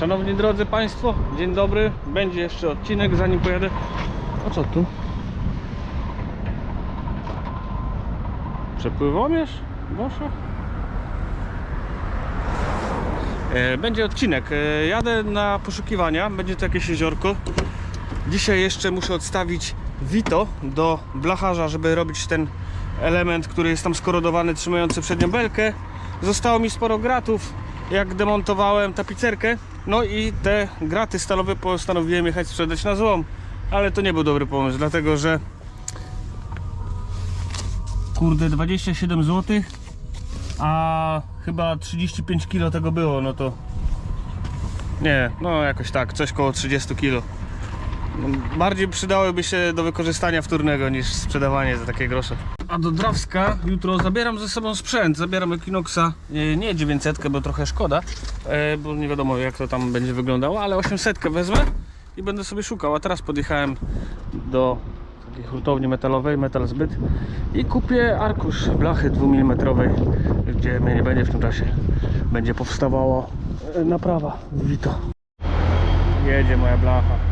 Szanowni drodzy Państwo, dzień dobry. Będzie jeszcze odcinek zanim pojadę. A co tu? Przepływomierz? Boże? E, Będzie odcinek. E, Jadę na poszukiwania. Będzie to jakieś jeziorko. Dzisiaj jeszcze muszę odstawić Vito do blacharza, żeby robić ten element, który jest tam skorodowany, trzymający przednią belkę. Zostało mi sporo gratów, jak demontowałem tapicerkę. No i te graty stalowe postanowiłem jechać sprzedać na złom. Ale to nie był dobry pomysł, dlatego że kurde 27 zł, a chyba 35 kg tego było, no to nie, no jakoś tak, coś koło 30 kg. Bardziej przydałyby się do wykorzystania wtórnego niż sprzedawanie za takie grosze. A do Drawska jutro zabieram ze sobą sprzęt. Zabieram Equinoxa, nie, nie 900, bo trochę szkoda, e, bo nie wiadomo jak to tam będzie wyglądało, ale 800 wezmę i będę sobie szukał. A teraz podjechałem do takiej hurtowni metalowej, Metal Zbyt i kupię arkusz blachy 2 mm, gdzie mnie nie będzie w tym czasie. Będzie powstawała e, naprawa z Vito. Jedzie moja blacha.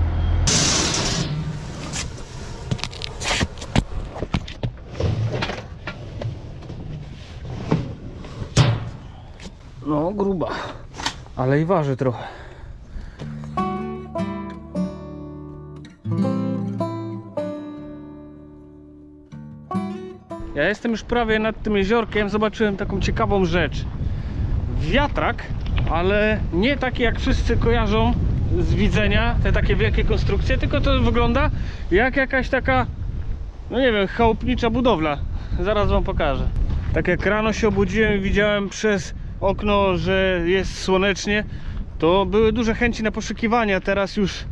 No, gruba. Ale i waży trochę. Ja jestem już prawie nad tym jeziorkiem. Zobaczyłem taką ciekawą rzecz. Wiatrak, ale nie taki jak wszyscy kojarzą z widzenia, te takie wielkie konstrukcje, tylko to wygląda jak jakaś taka, no nie wiem, chałupnicza budowla. Zaraz wam pokażę. Tak jak rano się obudziłem i widziałem przez okno, że jest słonecznie, to były duże chęci na poszukiwania. Teraz już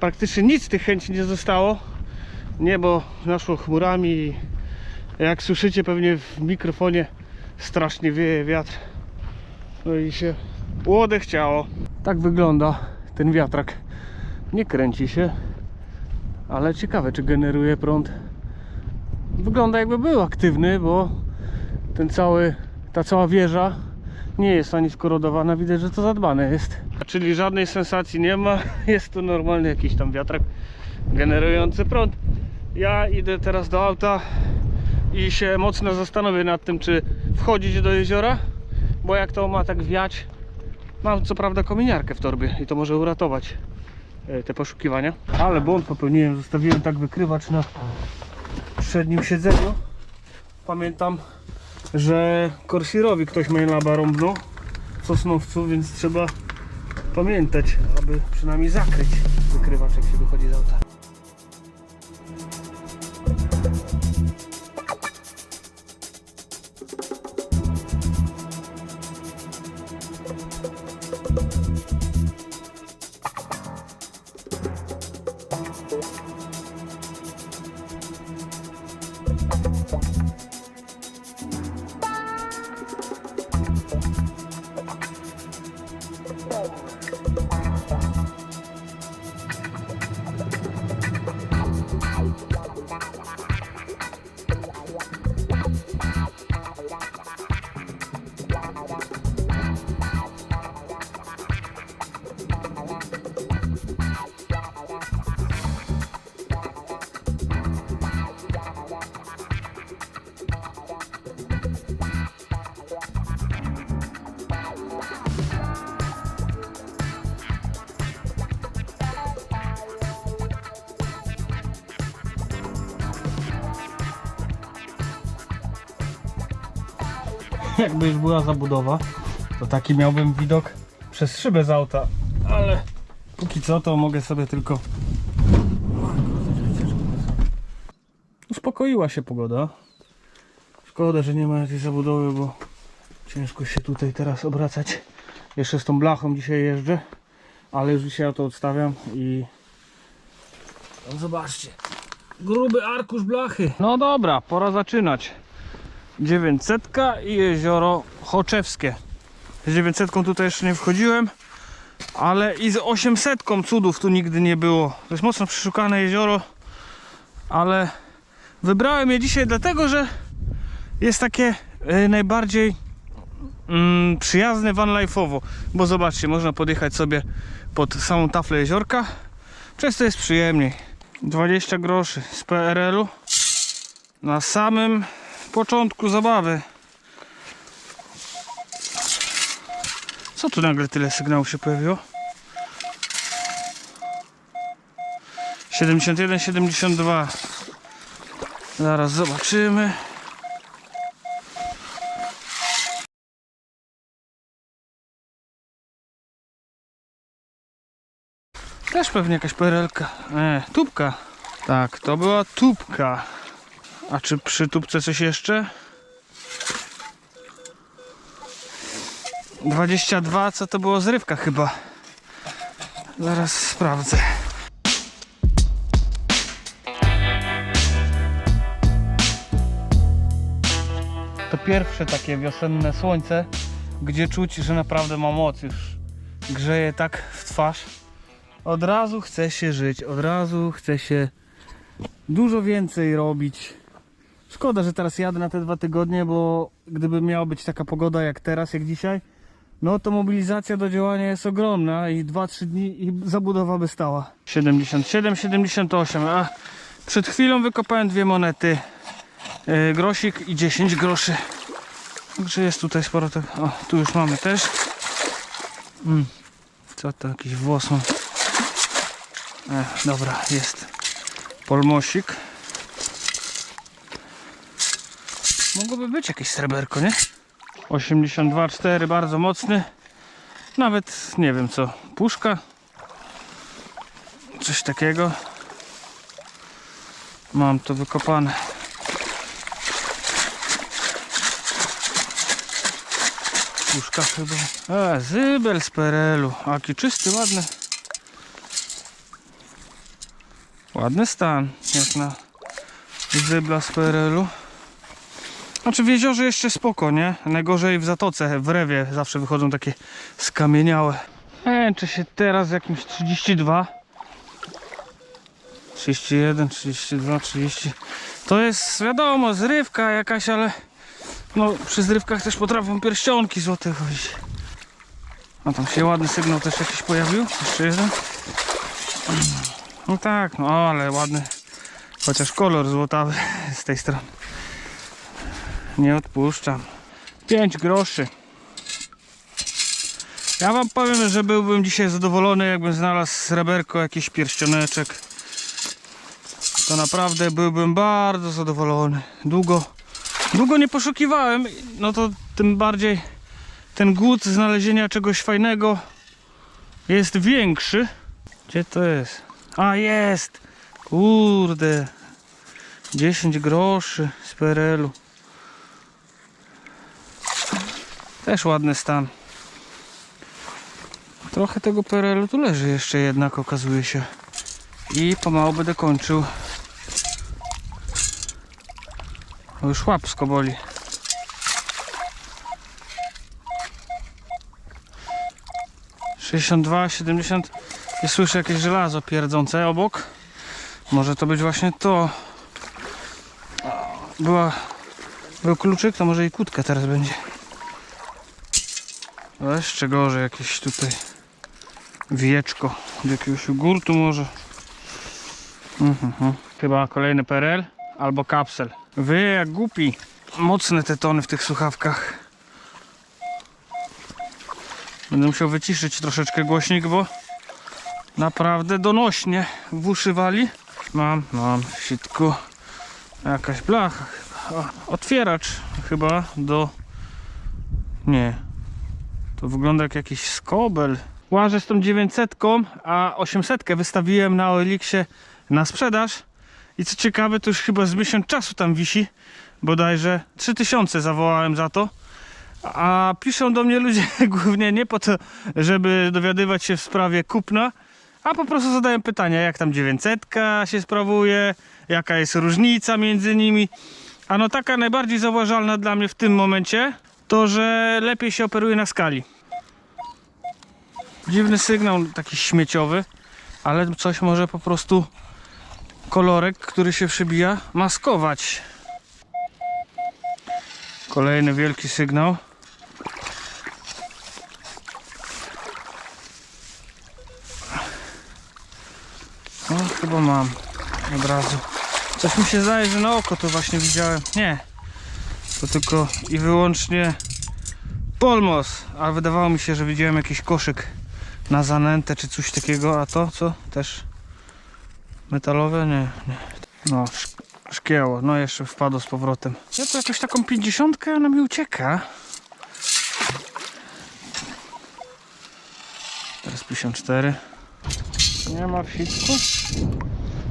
praktycznie nic z tych chęci nie zostało. Niebo naszło chmurami i jak słyszycie pewnie w mikrofonie strasznie wieje wiatr. No i się łodę chciało. Tak wygląda ten wiatrak. Nie kręci się, ale ciekawe czy generuje prąd. Wygląda jakby był aktywny, bo ten cały, ta cała wieża nie jest ani skorodowana, widać, że to zadbane jest. Czyli żadnej sensacji nie ma, jest to normalny jakiś tam wiatrak generujący prąd. Ja idę teraz do auta i się mocno zastanowię nad tym, czy wchodzić do jeziora, bo jak to ma tak wiać, mam co prawda kominiarkę w torbie i to może uratować e, te poszukiwania. Ale błąd popełniłem, zostawiłem tak wykrywacz na przednim siedzeniu. Pamiętam, że Corsirowi ktoś mailaba rąbnął w Sosnowcu, więc trzeba pamiętać, aby przynajmniej zakryć wykrywacz jak się wychodzi z auta. Jakby już była zabudowa, to taki miałbym widok przez szybę z auta, ale póki co to mogę sobie tylko... Uspokoiła się pogoda. Szkoda, że nie ma jakiejś zabudowy, bo ciężko się tutaj teraz obracać. Jeszcze z tą blachą dzisiaj jeżdżę, ale już dzisiaj auto odstawiam i... No zobaczcie, gruby arkusz blachy. No dobra, pora zaczynać. 900 i jezioro Choczewskie. Z 900 tutaj jeszcze nie wchodziłem, ale i z 800 cudów tu nigdy nie było. To jest mocno przeszukane jezioro, ale wybrałem je dzisiaj dlatego, że jest takie e, najbardziej mm, przyjazny van life'owo, bo zobaczcie, można podjechać sobie pod samą taflę jeziorka, przez to jest przyjemniej. 20 groszy z PRL-u na samym początku zabawy. Co tu nagle tyle sygnałów się pojawiło? 71, 72. Zaraz zobaczymy. Też pewnie jakaś perelka. E, tubka. Tak, to była tubka. A czy przy tubce coś jeszcze? 22, co to było zrywka chyba. Zaraz sprawdzę. To pierwsze takie wiosenne słońce, gdzie czuć, że naprawdę ma moc już. Grzeje tak w twarz. Od razu chce się żyć, od razu chce się dużo więcej robić. Szkoda, że teraz jadę na te dwa tygodnie, bo gdyby miała być taka pogoda jak teraz, jak dzisiaj, no to mobilizacja do działania jest ogromna i 2-3 dni i zabudowa by stała. 77, 78, a przed chwilą wykopałem dwie monety. Yy, grosik i 10 groszy. Także jest tutaj sporo tego. O, tu już mamy też. Mm. Co to, jakiś włos mam. E, dobra, jest polmosik. Mogłoby być jakieś sreberko, nie? 82,4, bardzo mocny. Nawet nie wiem co, puszka. Coś takiego. Mam to wykopane. Puszka chyba. A, zybel z PRL-u. Aki czysty, ładny. Ładny stan, jak na zybla z PRL-u. Znaczy w jeziorze jeszcze spoko, nie? Najgorzej w zatoce, w rewie zawsze wychodzą takie skamieniałe. Męczę się teraz jakimś 32. 31, 32, 30. To jest wiadomo, zrywka jakaś, ale no przy zrywkach też potrafią pierścionki złote chodzić. A tam się ładny sygnał też jakiś pojawił. Jeszcze jeden. No tak, no ale ładny. Chociaż kolor złotawy z tej strony. Nie odpuszczam. 5 groszy. Ja wam powiem, że byłbym dzisiaj zadowolony, jakbym znalazł sreberko, jakiś pierścioneczek. To naprawdę byłbym bardzo zadowolony. Długo, długo nie poszukiwałem, no to tym bardziej ten głód znalezienia czegoś fajnego jest większy. Gdzie to jest? A jest! Kurde. 10 groszy z PRL-u. Też ładny stan. Trochę tego PRL-u tu leży jeszcze jednak okazuje się. I pomału będę kończył. O, już łapsko boli. Sześćdziesiąt dwa, siedemdziesiąt. I słyszę jakieś żelazo pierdzące obok. Może to być właśnie to. Była, był kluczyk, to może i kłódka teraz będzie. A Jeszcze gorzej jakieś tutaj wieczko od jakiegoś gurtu może. Mhm. Chyba kolejny PRL albo kapsel. Wy jak głupi. Mocne te tony w tych słuchawkach. Będę musiał wyciszyć troszeczkę głośnik, bo naprawdę donośnie w uszy wali. Mam, mam w sitku jakaś blacha chyba. Otwieracz chyba do... Nie, to wygląda jak jakiś skobel. Łażę z tą 900, a 800 wystawiłem na OLX-ie na sprzedaż. I co ciekawe, to już chyba z miesiąc czasu tam wisi. Bodajże 3000 zawołałem za to. A piszą do mnie ludzie głównie nie po to, żeby dowiadywać się w sprawie kupna, a po prostu zadają pytania, jak tam 900 się sprawuje, jaka jest różnica między nimi. A no taka najbardziej zauważalna dla mnie w tym momencie, to że lepiej się operuje na skali. Dziwny sygnał taki śmieciowy, ale coś może po prostu kolorek, który się przybija, maskować. Kolejny wielki sygnał. No, chyba mam od razu. Coś mi się zdaje, że na oko to właśnie widziałem. Nie, to tylko i wyłącznie polmos. A wydawało mi się, że widziałem jakiś koszyk na zanętę czy coś takiego. A to co? Też metalowe? Nie. nie. No, sz- szkieło. No jeszcze wpadło z powrotem. Ja to jakoś taką 50 ona mi ucieka. Teraz 54. Nie ma wsitku?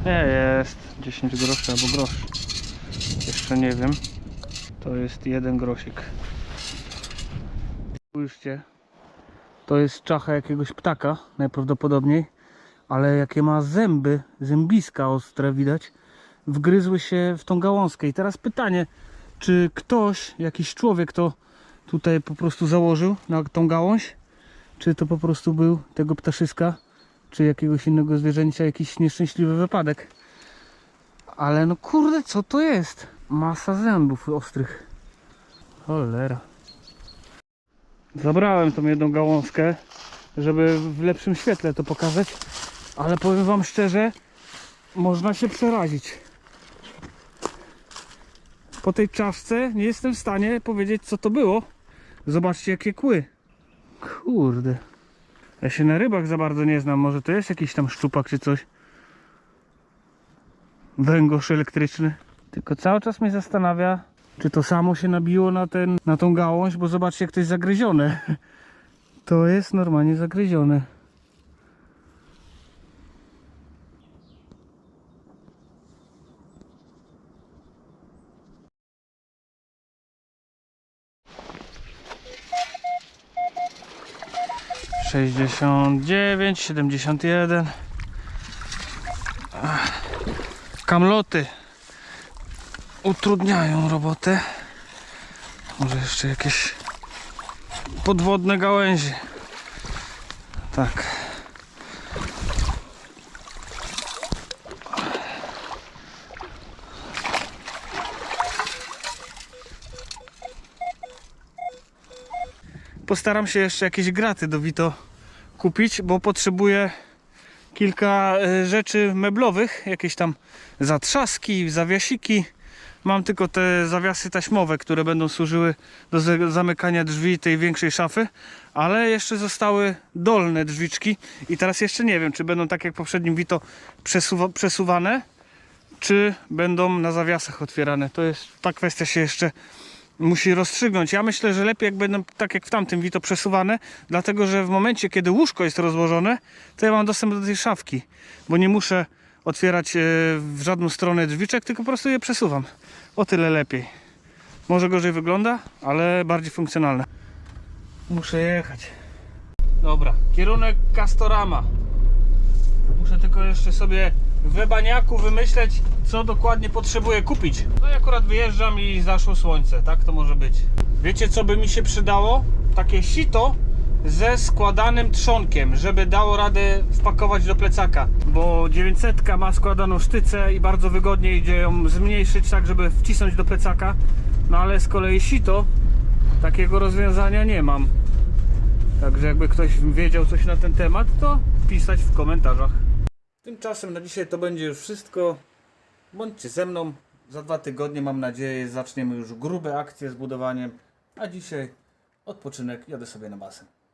Nie, jest 10 groszy albo grosz. Jeszcze nie wiem. To jest jeden grosik. Spójrzcie. To jest czacha jakiegoś ptaka, najprawdopodobniej. Ale jakie ma zęby, zębiska ostre widać, wgryzły się w tą gałązkę. I teraz pytanie, czy ktoś, jakiś człowiek to tutaj po prostu założył na tą gałąź? Czy to po prostu był tego ptaszyska? czy jakiegoś innego zwierzęcia jakiś nieszczęśliwy wypadek. Ale no kurde, co to jest? Masa zębów ostrych. Cholera. Zabrałem tą jedną gałązkę, żeby w lepszym świetle to pokazać, ale powiem wam szczerze, można się przerazić. Po tej czaszce nie jestem w stanie powiedzieć co to było. Zobaczcie jakie kły. Kurde. Ja się na rybach za bardzo nie znam. Może to jest jakiś tam szczupak czy coś. Węgorz elektryczny. Tylko cały czas mnie zastanawia, czy to samo się nabiło na, ten, na tą gałąź, bo zobaczcie jak to jest zagryzione. To jest normalnie zagryzione. Sześćdziesiąt dziewięć, siedemdziesiąt jeden. Kamloty utrudniają robotę. Może jeszcze jakieś podwodne gałęzie. Tak. Postaram się jeszcze jakieś graty do Vito kupić, bo potrzebuję kilka e, rzeczy meblowych, jakieś tam zatrzaski, zawiasiki. Mam tylko te zawiasy taśmowe, które będą służyły do za- zamykania drzwi tej większej szafy, ale jeszcze zostały dolne drzwiczki i teraz jeszcze nie wiem, czy będą tak jak poprzednim Vito przesuwa- przesuwane, czy będą na zawiasach otwierane. To jest ta kwestia się jeszcze musi rozstrzygnąć. Ja myślę, że lepiej jak będą tak jak w tamtym Vito przesuwane, dlatego że w momencie kiedy łóżko jest rozłożone, to ja mam dostęp do tej szafki, bo nie muszę otwierać e, w żadną stronę drzwiczek, tylko po prostu je przesuwam. O tyle lepiej. Może gorzej wygląda, ale bardziej funkcjonalne. Muszę jechać. Dobra, kierunek Castorama. Muszę tylko jeszcze sobie w ebaniaku wymyśleć, co dokładnie potrzebuję kupić. No i akurat wyjeżdżam i zaszło słońce, tak to może być. Wiecie, co by mi się przydało? Takie sito ze składanym trzonkiem, żeby dało radę wpakować do plecaka. Bo 900 ma składaną sztycę i bardzo wygodnie idzie ją zmniejszyć, tak żeby wcisnąć do plecaka. No ale z kolei sito takiego rozwiązania nie mam. Także jakby ktoś wiedział coś na ten temat, to pisać w komentarzach. Tymczasem na dzisiaj to będzie już wszystko. Bądźcie ze mną. Za dwa tygodnie mam nadzieję zaczniemy już grube akcje z budowaniem. A dzisiaj odpoczynek, jadę sobie na basen.